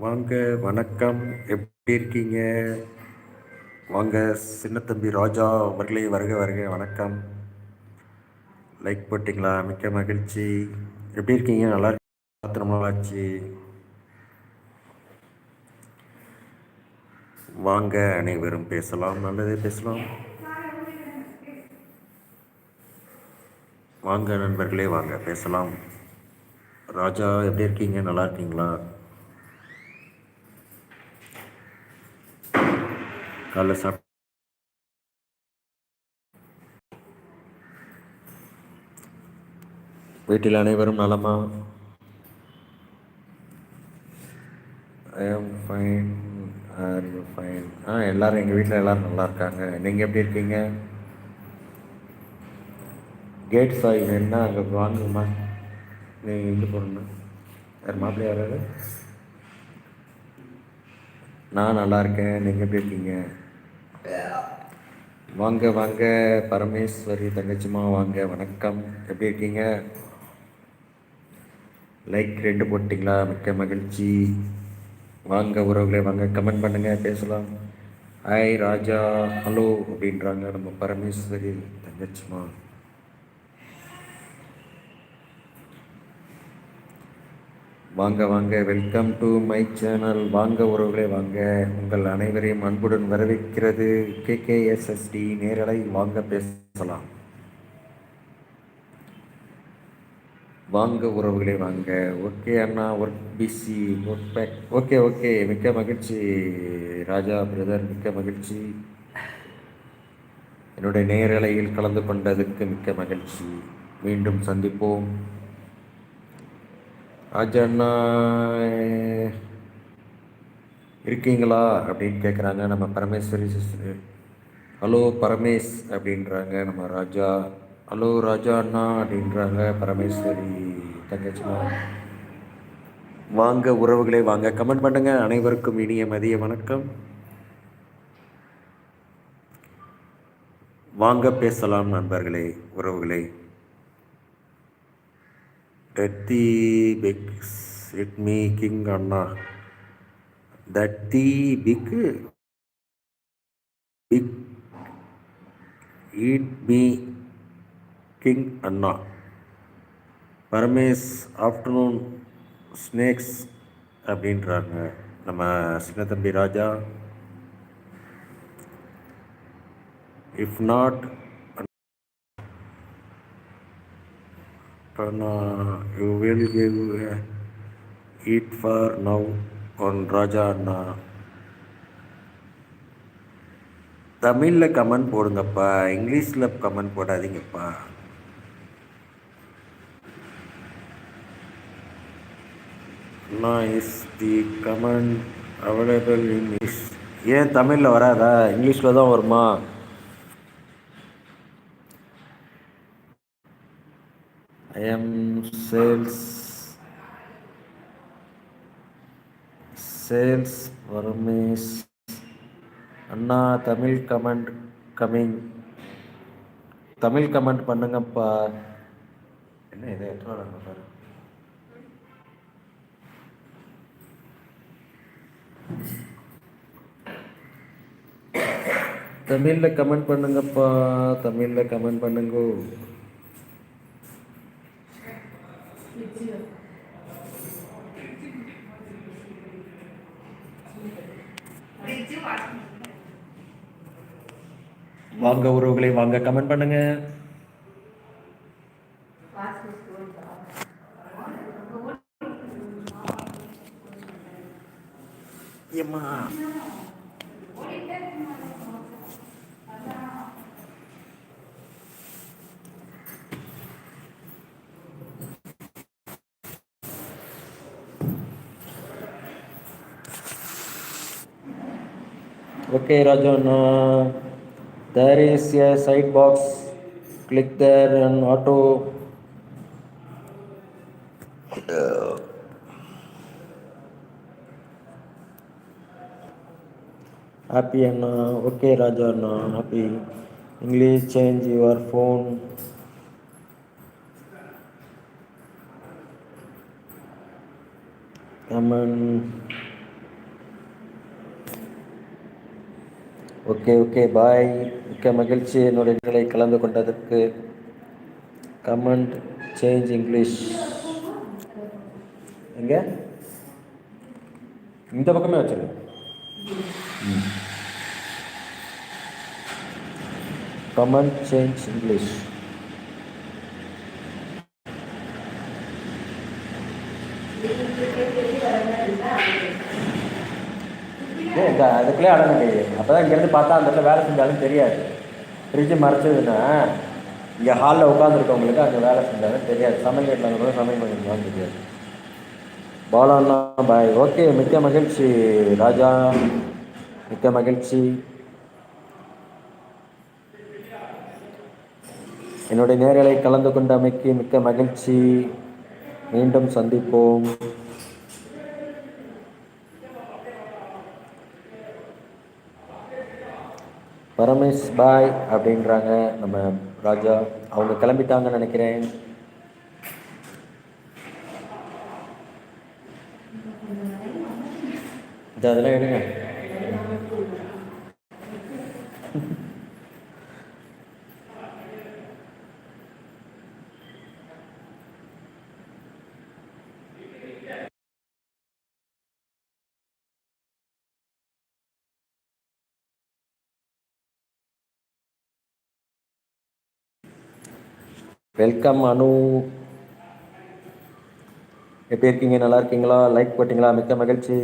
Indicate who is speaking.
Speaker 1: வாங்க வணக்கம். எப்படி இருக்கீங்க? வாங்க சின்ன தம்பி ராஜா அவர்களே வருக வருக வணக்கம். லைக் போட்டிங்களா? மிக்க மகிழ்ச்சி. எப்படி இருக்கீங்க? நல்லா பார்த்து ரொம்ப வாங்க அனைவரும் பேசலாம். நல்லதே பேசலாம். வாங்க நண்பர்களே வாங்க பேசலாம். ராஜா எப்படி இருக்கீங்க? நல்லா இருக்கீங்களா? காலைல சாப் வீட்டில் அனைவரும் நலமா? I am fine are you fine ஆ எல்லோரும் எங்கள் வீட்டில் எல்லோரும் நல்லா இருக்காங்க. நீங்கள் எப்படி இருக்கீங்க? கேட் சாய் வேணுன்னா அங்கே வாங்குமா நீங்கள் இங்கே போகணும் யார் மாப்பிள்ளை யாராவது நான் நல்லா இருக்கேன். நீங்கள் எப்படி இருக்கீங்க? வாங்க வாங்க. பரமேஸ்வரி தங்கச்சிமா வாங்க. வணக்கம். எப்படி இருக்கீங்க? லைக் ரெண்டு போட்டிங்களா? மிக்க மகிழ்ச்சி. வாங்க உறவுகளே வாங்க. கமெண்ட் பண்ணுங்கள் பேசலாம். ஹாய் ராஜா. ஹலோ அப்படின்றாங்க நம்ம பரமேஸ்வரி தங்கச்சிமா வாங்க வாங்க. வெல்கம் டு மை சேனல் வாங்க உறவுகளே வாங்க. உங்கள் அனைவரையும் அன்புடன் வரவேற்கிறது கேகேஎஸ்எஸ்டி நேரலை. வாங்க பேசலாம். வாங்க உறவுகளே வாங்க. ஓகே அண்ணா work busy work back okay okay மிக்க மகிழ்ச்சி. ராஜா பிரதர் மிக்க மகிழ்ச்சி. என்னுடைய நேரலையில் கலந்து கொண்டதுக்கு மிக்க மகிழ்ச்சி. மீண்டும் சந்திப்போம். அஜனாய் இருக்கீங்களா அப்படின்னு கேட்குறாங்க நம்ம பரமேஸ்வரி சிஸ்டர் ஹலோ பரமேஷ் அப்படின்றாங்க. நம்ம ராஜா. ஹலோ ராஜா அண்ணா அப்படின்றாங்க பரமேஸ்வரி தங்கச்சிமா. வாங்க உறவுகளே வாங்க. கமெண்ட் பண்ணுங்க. அனைவருக்கும் இனிய மதிய வணக்கம். வாங்க பேசலாம் நண்பர்களே உறவுகளே. டத்தி பிக்ஸ் இட் மீ கிங் அண்ணா தட்டி pick pick eat me king அண்ணா பரமேஷ் ஆஃப்டர்நூன் ஸ்னேக்ஸ் அப்படின்றாங்க. நம்ம Chinnathambi Raja. If not you will give eat for now one Raja அண்ணா தமிழில் கமெண்ட் போடுங்கப்பா. இங்கிலீஷில் கமெண்ட் போடாதீங்கப்பா. அண்ணா is the comment available English ஏன் தமிழில் வராதா? இங்கிலீஷில் தான் வருமா? I am sales sales Paramesh Anna Tamil comment coming Tamil comment பண்ணுங்கப்பா. என்ன இதை எத்தனை பாரு. தமிழில் கமெண்ட் பண்ணுங்கப்பா தமிழில் கமெண்ட் பண்ணுங்க. வாங்க உறவுகளை வாங்க கமெண்ட் பண்ணுங்க. ஏம்மா. Okay, Rajan. there is a side box. Click there and auto. happy and okay, Rajan. happy. English change your phone. Comment okay okay bye மிக்க மகிழ்ச்சி. என்னுடைய நிலை கலந்து கொண்டதற்கு கமெண்ட் சேஞ்ச் இங்கிலீஷ் எங்க? இந்த பக்கமே வச்சிரு. கமெண்ட் சேஞ்ச் இங்கிலீஷ் அதுக்குள்ளே அடங்க அப்போ தான் இங்கேருந்து பார்த்தா அந்த இடத்துல வேலை செஞ்சாலும் தெரியாது. ஃப்ரிட்ஜு மறைச்சதுன்னா இங்கே ஹாலில் உட்காந்துருக்கவங்களுக்கு அங்கே வேலை செஞ்சாலும் தெரியாது. சமையல் வீட்டில் கூட சமையல் பண்ணிருந்தாலும் தெரியாது. பாலாண்ணா பாய் ஓகே மிக்க மகிழ்ச்சி ராஜா. மிக்க மகிழ்ச்சி. என்னுடைய நேரலை கலந்து கொண்டமைக்கு மிக்க மகிழ்ச்சி. மீண்டும் சந்திப்போம். பரமேஷ் பாய் அப்படின்றாங்க நம்ம ராஜா. அவங்க கிளம்பிட்டாங்கன்னு நினைக்கிறேன். இது அதெல்லாம் எடுங்க. வெல்கம் அனு எப்படி இருக்கீங்க? நல்லா இருக்கீங்களா? லைக் போட்டிங்களா? மிக்க மகிழ்ச்சி.